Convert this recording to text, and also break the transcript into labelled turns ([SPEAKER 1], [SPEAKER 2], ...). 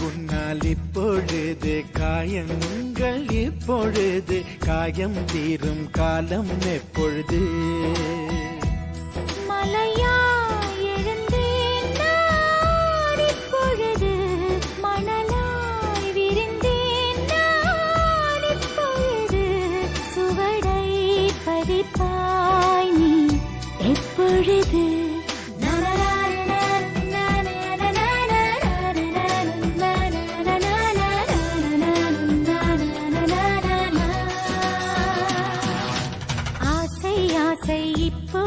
[SPEAKER 1] உன்னால் இப்பொழுது காயங்கள் இப்பொழுது காயம் தீரும் காலம் எப்பொழுது? ஆசை இப்போ